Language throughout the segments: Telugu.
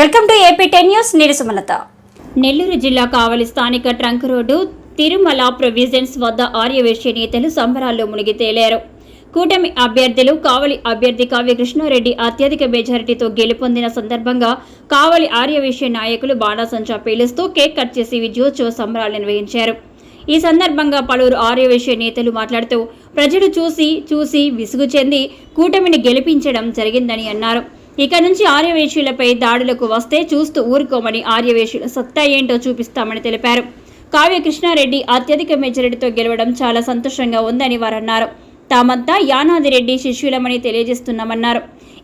Welcome to AP ten news నేను సుమలత. నెల్లూరు జిల్లా కావలి స్థానిక ట్రంక్ రోడ్డు తిరుమల ప్రొవిజన్స్ వద్ద ఆర్యవేశ్య నేతలు సంబరాల్లో మునిగి తేలారు. కూటమి అభ్యర్థులు కావలి అభ్యర్థి కావ్య కృష్ణారెడ్డి అత్యధిక మెజారిటీతో గెలుపొందిన సందర్భంగా కావలి ఆర్యవేశ్య నాయకులు బాణాసంచా పేలుస్తూ కేక్ కట్ చేసి విజయోత్సవ సంబరాలు నిర్వహించారు. ఈ సందర్భంగా పలువురు ఆర్యవేశ్య నేతలు మాట్లాడుతూ ప్రజలు చూసి చూసి విసుగు చెంది కూటమిని గెలిపించడం జరిగిందని అన్నారు. ఇక నుంచి ఆర్యవేశ్యులపై దాడులకు వస్తే చూస్తూ ఊరుకోమని ఆర్యవేశ్యుల సత్తా ఏంటో చూపిస్తామని తెలిపారు. కావ్య కృష్ణారెడ్డి అత్యధిక మెజారిటీతో గెలవడం చాలా సంతోషంగా ఉందని వారన్నారు. తామంతా యానాదిరెడ్డి శిష్యులమని తెలియజేస్తున్నామన్నారు.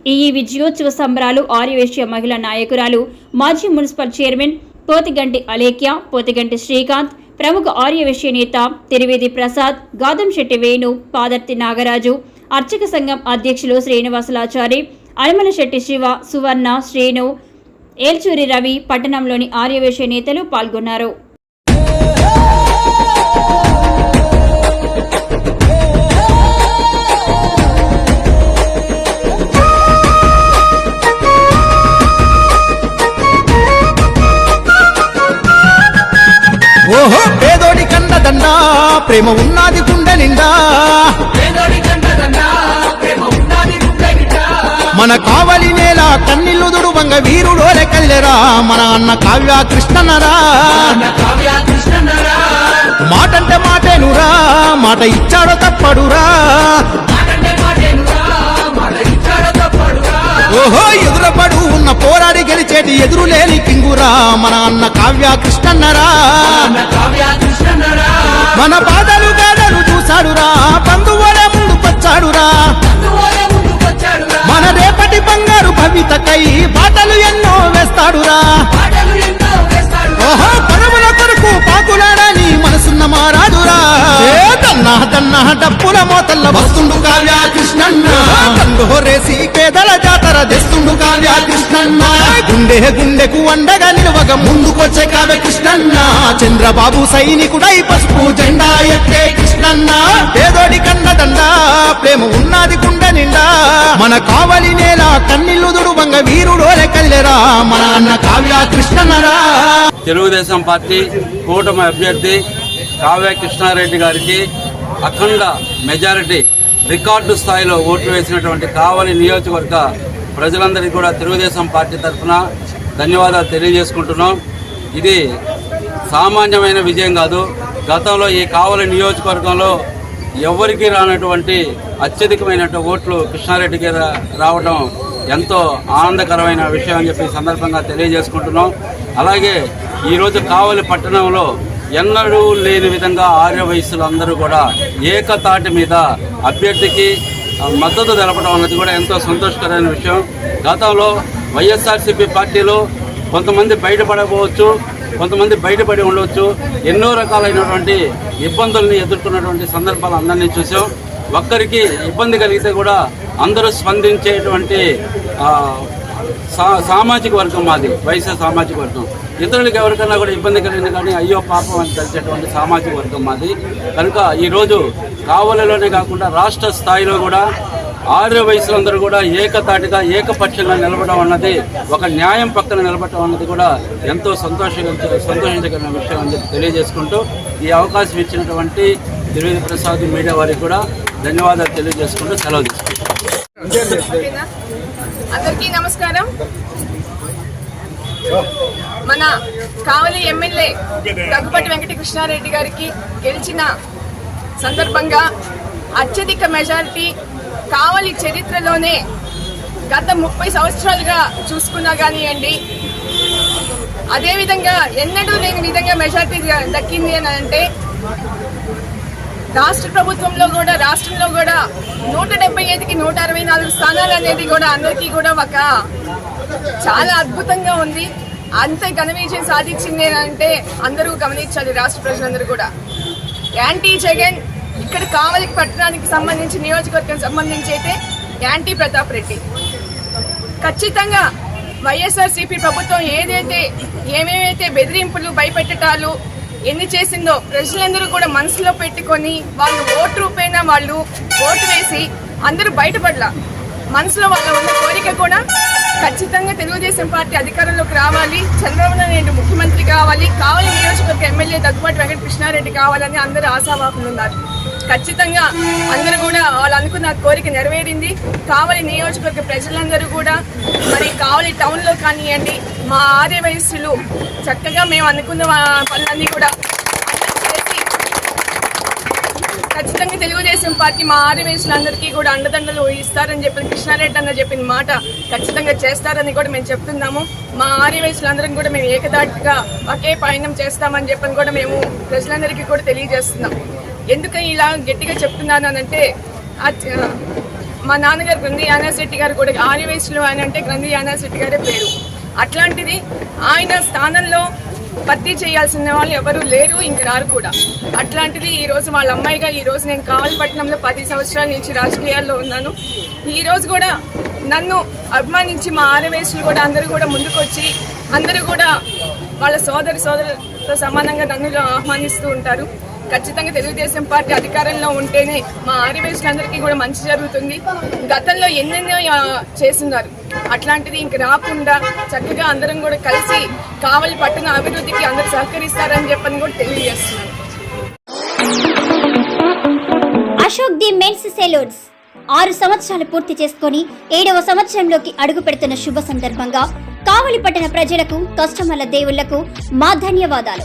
ఈ విజయోత్సవ సంబరాలు ఆర్యవేశ్య మహిళా నాయకురాలు మాజీ మున్సిపల్ చైర్మన్ పోతిగంటి అలేఖ్య పోతిగంటి శ్రీకాంత్ ప్రముఖ ఆర్యవేశ్య నేత తిరువేది ప్రసాద్ గాదంశెట్టి వేణు పాదర్తి నాగరాజు అర్చక సంఘం అధ్యక్షులు శ్రీనివాసులాచారి అనిమల శెట్టి శివ సువర్ణ శ్రీను ఏల్చూరి రవి పట్టణంలోని ఆర్యవేశ్య నేతలు పాల్గొన్నారు. ఓహో పేదోడి కన్నదండ ప్రేమ ఉన్నది గుండె నిండా. మన కావలి నేల కన్నీళ్ళు దుడువంగ వీరుడోలే కల్లెరా. మన అన్న కావ్య కృష్ణనరా మాటంటే మాటేనురా మాట ఇచ్చాడో తప్పడురా. ఓహో ఎదురపడు ఉన్న పోరాడి గెలిచేటి ఎదురులేని కింగురా. మన అన్న కావ్య కృష్ణన్నరా. మన బాధలు గాథలు చూశాడురా. బంధువులే ముందు పచ్చాడురా బంగారు భవితకై బాటలు ఎన్నో వేస్తాడురా. ఓహో పరముల కొరకు పాకులాడని మనసున్న మారాడురా. దన్నా దన్నా డప్పుల మోతల్ల వస్తుండు కావ్య కృష్ణన్న కండు రేసి పేదల జాతర తెస్తుండు కావ్య కృష్ణన్న గుండె గుండెకు అండగా నిలవగా ముందుకొచ్చే కావ్య కృష్ణన్న చంద్రబాబు సైనికుడై పసుపు జెండా ఎత్తే కృష్ణన్న. పేదోడి కన్నదండ ప్రేమ ఉన్నది గుండె నిండా. మన కావలి నేల కన్నీళ్ళు దుడువంగ వీరుడోలే కల్లెరా మన అన్న కావ్య కృష్ణన్నరా. తెలుగుదేశం పార్టీ కూటమి అభ్యర్థి కావ్య కృష్ణారెడ్డి గారికి అఖండ మెజారిటీ రికార్డు స్థాయిలో ఓట్లు వేసినటువంటి కావలి నియోజకవర్గ ప్రజలందరికీ కూడా తెలుగుదేశం పార్టీ తరఫున ధన్యవాదాలు తెలియజేసుకుంటున్నాం. ఇది సామాన్యమైన విజయం కాదు. గతంలో ఈ కావలి నియోజకవర్గంలో ఎవరికి రానటువంటి అత్యధికమైన ఓట్లు కృష్ణారెడ్డికి రా- రావడం ఎంతో ఆనందకరమైన విషయం అని చెప్పి సందర్భంగా తెలియజేసుకుంటున్నాం. అలాగే ఈరోజు కావలి పట్టణంలో ఎన్నడూ లేని విధంగా ఆర్య వయస్సులందరూ కూడా ఏకతాటి మీద అభ్యర్థికి మద్దతు తెలపడం అన్నది కూడా ఎంతో సంతోషకరమైన విషయం. గతంలో వైఎస్ఆర్సీపీ పార్టీలో కొంతమంది బయటపడకపోవచ్చు కొంతమంది బయటపడి ఉండవచ్చు ఎన్నో రకాలైనటువంటి ఇబ్బందుల్ని ఎదుర్కొన్నటువంటి సందర్భాలు అందరినీ చూసాం. ఒక్కరికి ఇబ్బంది కలిగితే కూడా అందరూ స్పందించేటువంటి సా- సామాజిక వర్గం మాది వైఎస్ఆర్ సామాజిక వర్గం. ఇతరులకు ఎవరికైనా కూడా ఇబ్బంది కలిగింది కానీ అయ్యో పాపం అని తెలిసేటువంటి సామాజిక వర్గం మాది. కనుక ఈరోజు కావలిలోనే కాకుండా రాష్ట్ర స్థాయిలో కూడా ఆర్య వయసులందరూ కూడా ఏకతాటిగా ఏకపక్షంగా నిలబడడం అన్నది ఒక న్యాయం పక్కన నిలబడటం అన్నది కూడా ఎంతో సంతోష సంతోషించగలిగిన విషయం అని చెప్పి తెలియజేసుకుంటూ ఈ అవకాశం ఇచ్చినటువంటి త్రివేది ప్రసాద్ మీడియా వారికి కూడా ధన్యవాదాలు తెలియజేసుకుంటూ సెలవు తీసుకుంటాం అందరికీ నమస్కారం. మన కావలి ఎమ్మెల్యే దగ్గుపాటి వెంకటకృష్ణారెడ్డి గారికి గెలిచిన సందర్భంగా అత్యధిక మెజారిటీ కావలి చరిత్రలోనే గత ముప్పై సంవత్సరాలుగా చూసుకున్నా కానివ్వండి అదేవిధంగా ఎన్నడూ లేని విధంగా మెజారిటీ దక్కింది అని అంటే రాష్ట్ర ప్రభుత్వంలో కూడా రాష్ట్రంలో కూడా నూట డెబ్బై ఐదుకి నూట అరవై నాలుగు స్థానాలు అనేది కూడా అందరికీ కూడా ఒక చాలా అద్భుతంగా ఉంది. అంత ఘన విజయం సాధించింది అంటే అందరూ గమనించాలి రాష్ట్ర ప్రజలందరూ కూడా. యాంటీ జగన్ ఇక్కడ కావలి పట్టణానికి సంబంధించి నియోజకవర్గం సంబంధించి అయితే యాంటీ ప్రతాప్ రెడ్డి. ఖచ్చితంగా వైఎస్ఆర్సీపీ ప్రభుత్వం ఏదైతే ఏమేమైతే బెదిరింపులు భయపెట్టటాలు ఎన్ని చేసిందో ప్రజలందరూ కూడా మనసులో పెట్టుకొని వాళ్ళు ఓటు రూపేణ వాళ్ళు ఓటు వేసి అందరూ బయటపడలా. మనసులో వాళ్ళ ఉన్న కోరిక కూడా ఖచ్చితంగా తెలుగుదేశం పార్టీ అధికారంలోకి రావాలి. చంద్రబాబు నాయుడు ముఖ్యమంత్రి కావాలి. కావాలి నియోజకవర్గ ఎమ్మెల్యే దగ్గుబాటి వెంకట కృష్ణారెడ్డి కావాలని అందరూ ఆశావాహులు ఉన్నారు. ఖచ్చితంగా అందరూ కూడా వాళ్ళు అనుకున్న కోరిక నెరవేరింది. కావలి నియోజకవర్గ ప్రజలందరూ కూడా మరి కావలి టౌన్లో కానివ్వండి మా ఆర్య వయస్సులు చక్కగా మేము అనుకున్న పనులన్నీ కూడా ఖచ్చితంగా తెలుగుదేశం పార్టీ మా ఆర్యవేశులందరికీ కూడా అండదండలు ఇస్తారని చెప్పిన కృష్ణారెడ్డి అన్న చెప్పిన మాట ఖచ్చితంగా చేస్తారని కూడా మేము చెప్తున్నాము. మా ఆర్యవేశులందరం కూడా మేము ఏకదాటిగా ఒకే పయనం చేస్తామని చెప్పని కూడా మేము ప్రజలందరికీ కూడా తెలియజేస్తున్నాం. ఎందుకని ఇలా గట్టిగా చెప్తున్నాను అని అంటే మా నాన్నగారు గ్రంథి యానాశెట్టి గారు కూడా ఆర్యవేశులు ఆయన అంటే గ్రంథి యానాశెట్టి గారే పేరు. అట్లాంటిది ఆయన స్థానంలో భర్తీ చేయాల్సిన వాళ్ళు ఎవరు లేరు ఇంక రారు కూడా. అట్లాంటిది ఈ రోజు వాళ్ళ అమ్మాయిగా ఈ రోజు నేను కావలపట్నంలో పది సంవత్సరాల నుంచి రాజకీయాల్లో ఉన్నాను. ఈ రోజు కూడా నన్ను అభిమానించి మా ఆరవేసులు కూడా అందరూ కూడా ముందుకొచ్చి అందరూ కూడా వాళ్ళ సోదరి సోదరులతో సమానంగా నన్ను ఆహ్వానిస్తూ ఉంటారు. ఖచ్చితంగా తెలుగుదేశం పార్టీ అధికారంలో ఉంటేనే మా ఆర్యవేశులందరికీ కూడా మంచి జరుగుతుంది. గతంలో ఎన్నెన్నో చేస్తున్నారు. అట్లాంటిది ఇంక రాకుండా చక్కగా అందరం కూడా కలిసి కావలి పట్టణ అభివృద్ధికి అందరూ సహకరిస్తారని చెప్పని కూడా తెలియజేస్తున్నారు. Ashok the men's salons. ఆరు సంవత్సరాలు పూర్తి చేసుకొని ఏడవ సంవత్సరంలోకి అడుగు పెడుతున్న శుభ సందర్భంగా కావలి పట్టణ ప్రజలకు కస్టమర్ల దేవుళ్ళకు మా ధన్యవాదాలు.